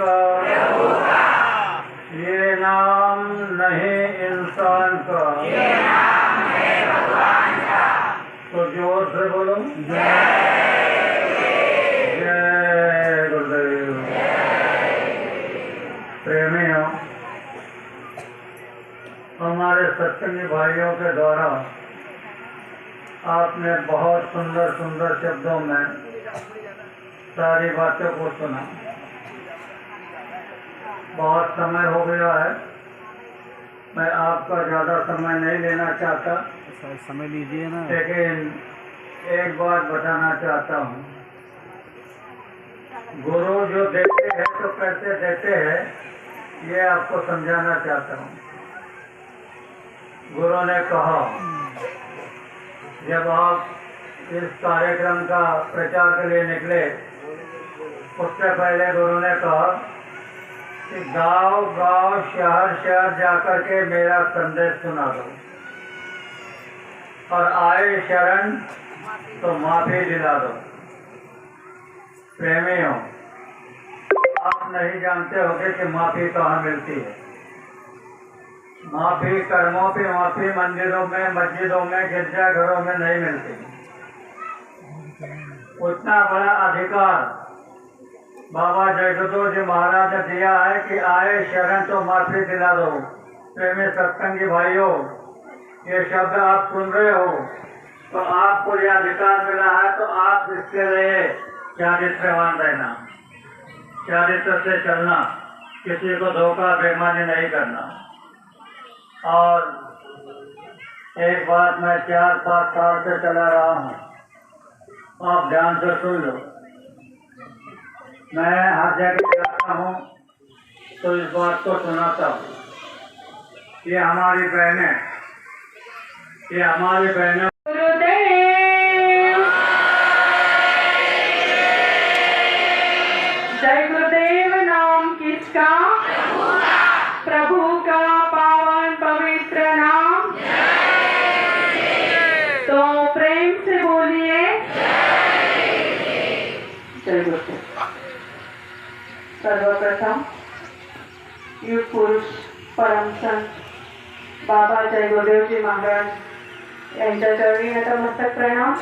का ये नाम नहीं इंसान का। तो ज़ोर से बोलो। जय गुरुदेव। प्रेमी हो। हमारे सत्संगी भाइयों के द्वारा आपने बहुत सुंदर सुंदर शब्दों में सारी बातों को सुना। बहुत समय हो गया है। मैं आपका ज़्यादा समय नहीं लेना चाहता। समय लीजिए ना। लेकिन एक बात बताना चाहता हूँ। गुरु जो देते हैं तो कैसे देते हैं ये आपको समझाना चाहता हूँ। गुरु ने कहा जब आप इस कार्यक्रम का प्रचार के लिए निकले उससे पहले गुरु ने कहा कि गाँव गाँव, शहर शहर जाकर के मेरा संदेश सुना दो। और आए शरण तो माफ़ी दिला दो। प्रेमी हो, आप नहीं जानते होगे कि माफ़ी कहाँ मिलती है। माफ़ी कर्मों पे, माफ़ी मंदिरों में, मस्जिदों में, गिरजाघरों में नहीं मिलती। उतना बड़ा अधिकार बाबा जयगुरु जी महाराज ने दिया है कि आए शरण तो माफ़ी दिला दो। प्रेमी सत्संगी भाइयों, ये शब्द आप सुन रहे हो। तो आपको यह अधिकार मिला है तो आप इसके लिए चारित्रवान रहना चारित्र से चलना, किसी को धोखा बेमानी नहीं करना। और एक बात मैं चार पाँच साल से चला रहा हूँ। आप ध्यान से सुन लो। मैं हर जगह जाता हूँ तो इस बात को सुनाता हूँ। ये हमारी बहनें ये हमारी बहनें जय गुरुदेव, नाम किसका? सर्वप्रथम युग पुरुष परमसंत बाबा जय गुरुदेवजी महाराज यांच्या चरणी नतमस्तक प्रणाम.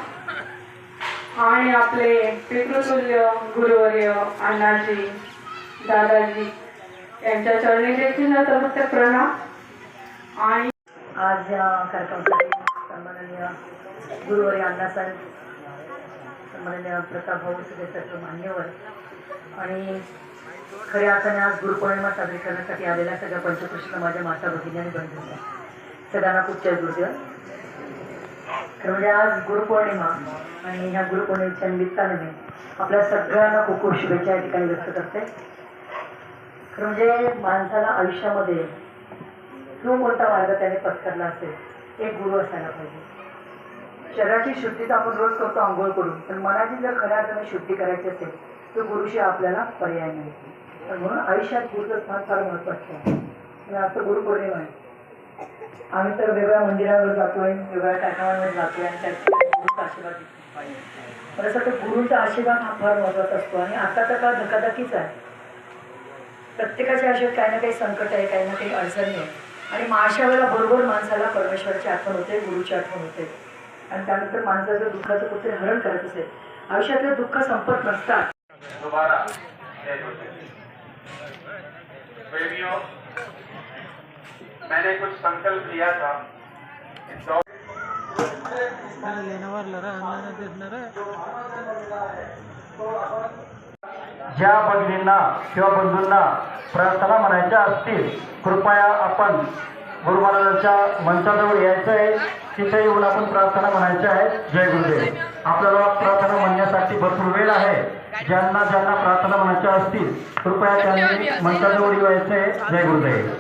आणि आपले पितृतुल्य गुरुवर्य अण्णाजी दादाजी यांच्या चरणी देखील नतमस्तक प्रणाम. आणि आज या कार्यक्रमासाठी सन्माननीय गुरुवारी अण्णासाहेब सन्माननीय प्रताप भाऊ सगळे सर्व मान्यवर आणि खऱ्या अर्थाने आज गुरुपौर्णिमा साजरी करण्यासाठी आलेल्या सगळ्या पंचकृष्ण माझ्या माता भगिनी आणि बंधूंना. सगळ्यांना खूप जय गुरुदेव. खरं म्हणजे आज गुरुपौर्णिमा आणि ह्या गुरुपौर्णिमेच्या निमित्ताने मी आपल्या सगळ्यांना खूप खूप शुभेच्छा या ठिकाणी व्यक्त करते. खरं म्हणजे माणसाला आयुष्यामध्ये जो कोणता मार्ग त्याने पत्करला असेल एक गुरु असायला पाहिजे. शरीराची शुद्धी तर आपण रोज करतो आंघोळ करून पण मनाची जर खऱ्या अर्थाने शुद्धी करायची असेल तर गुरुशी आपल्याला पर्याय नाही. तर म्हणून आयुष्यात गुरुचं स्थान फार महत्त्वाचं आहे. आणि गुरु गुरुपौर्णिमा आहे. आम्ही तर वेगळ्या मंदिरावर जातोय वेगळ्या कार्यक्रमांवर जातोय आणि त्याचा गुरुचा आशीर्वाद पण असं तर गुरुचा आशीर्वाद हा फार महत्त्वाचा असतो आणि आता तर काळ धकाधकीच आहे. प्रत्येकाच्या आयुष्यात काही ना काही संकट आहे काही ना काही अडचणी आहे. आणि मग अशा वेळेला बरोबर माणसाला परमेश्वराची आठवण होते गुरुची आठवण होते. आणि त्यानंतर माणसाचं दुःखाचं कुठे हरण करत असेल. आयुष्यातले दुःख संपत नसतात दोबारा जय गुरुदेव प्रेमियों मैंने कुछ संकल्प लिया था। ज्या भगिनींना किंवा बंधूंना प्रार्थना म्हणायच्या असतील कृपया आपण गुरु महाराजांच्या मंचाजवळ यायचं आहे. तिथे येऊन आपण प्रार्थना म्हणायच्या आहे. जय गुरुदेव. आपल्याला प्रार्थना म्हणण्यासाठी भरपूर वेळ आहे. ज्यांना ज्यांना प्रार्थना म्हणायच्या असतील कृपया त्यांनी मंचाजवळ यायचं आहे. जय गुरुदेव.